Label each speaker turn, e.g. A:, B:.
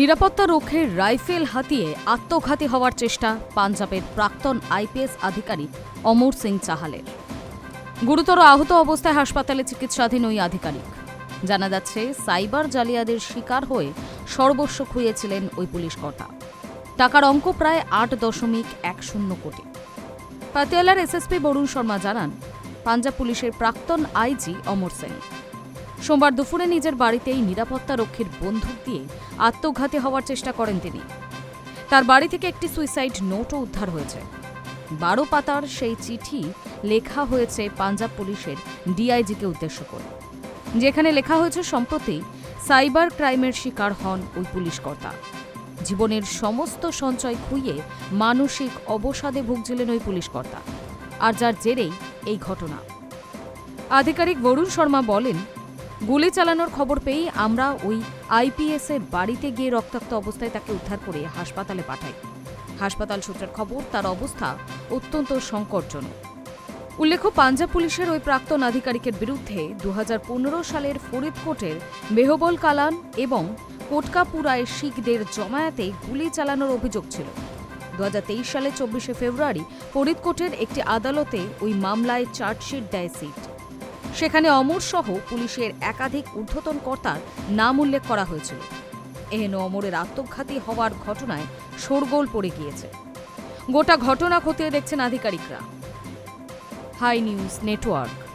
A: নিরাপত্তা রক্ষের রাইফেল হাতিয়ে আত্মঘাতী হওয়ার চেষ্টা পাঞ্জাবের প্রাক্তন আইপিএস আধিকারিক অমর সিং চাহালের। গুরুতর আহত অবস্থায় হাসপাতালে চিকিৎসাধীন ওই আধিকারিক। জানা যাচ্ছে, সাইবার জালিয়াদের শিকার হয়ে সর্বস্ব খুঁয়েছিলেন ওই পুলিশ কর্তা। টাকার অঙ্ক প্রায় আট দশমিক এক শূন্য কোটি। পাতিয়ালার এসএসপি বরুণ শর্মা জানান, পাঞ্জাব পুলিশের প্রাক্তন আইজি অমর সিং। সোমবার দুপুরে নিজের বাড়িতেই নিরাপত্তা রক্ষীর বন্দুক দিয়ে আত্মঘাতী হওয়ার চেষ্টা করেন তিনি। তার বাড়ি থেকে একটি সুইসাইড নোটও উদ্ধার হয়েছে। বারো পাতার সেই চিঠি লেখা হয়েছে পাঞ্জাব পুলিশের ডিআইজিকে উদ্দেশ্য করে। যেখানে লেখা হয়েছে, সম্প্রতি সাইবার ক্রাইমের শিকার হন ওই পুলিশ কর্তা। জীবনের সমস্ত সঞ্চয় খুইয়ে মানসিক অবসাদে ভুগছিলেন ওই পুলিশ কর্তা। আর যার জেরেই এই ঘটনা। আধিকারিক বরুণ শর্মা বলেন গুলি চালানোর খবর পেয়েই আমরা ওই আইপিএস এর বাড়িতে গিয়ে রক্তাক্ত অবস্থায় তাকে উদ্ধার করে হাসপাতালে পাঠাই। হাসপাতাল সূত্রের খবর, তার অবস্থা অত্যন্ত সংকটজনক। উল্লেখ্য, পাঞ্জাব পুলিশের ওই প্রাক্তন আধিকারিকের বিরুদ্ধে দু হাজার পনেরো সালের ফরিদকোটের মেহবল কালান এবং কোটকাপুরায় শিখদের জমায়েতে গুলি চালানোর অভিযোগ ছিল। দু হাজার তেইশ সালে চব্বিশে ফেব্রুয়ারি ফরিদকোটের একটি আদালতে ওই মামলায় চার্জশিট দেয় সিট। সেখানে অমর সহ পুলিশের একাধিক ঊর্ধ্বতন কর্তার নাম উল্লেখ করা হয়েছিল। এহেন অমরের আত্মঘাতী হওয়ার ঘটনায় শোরগোল পড়ে গিয়েছে। গোটা ঘটনা খতিয়ে দেখছেন আধিকারিকরা। Hi news network.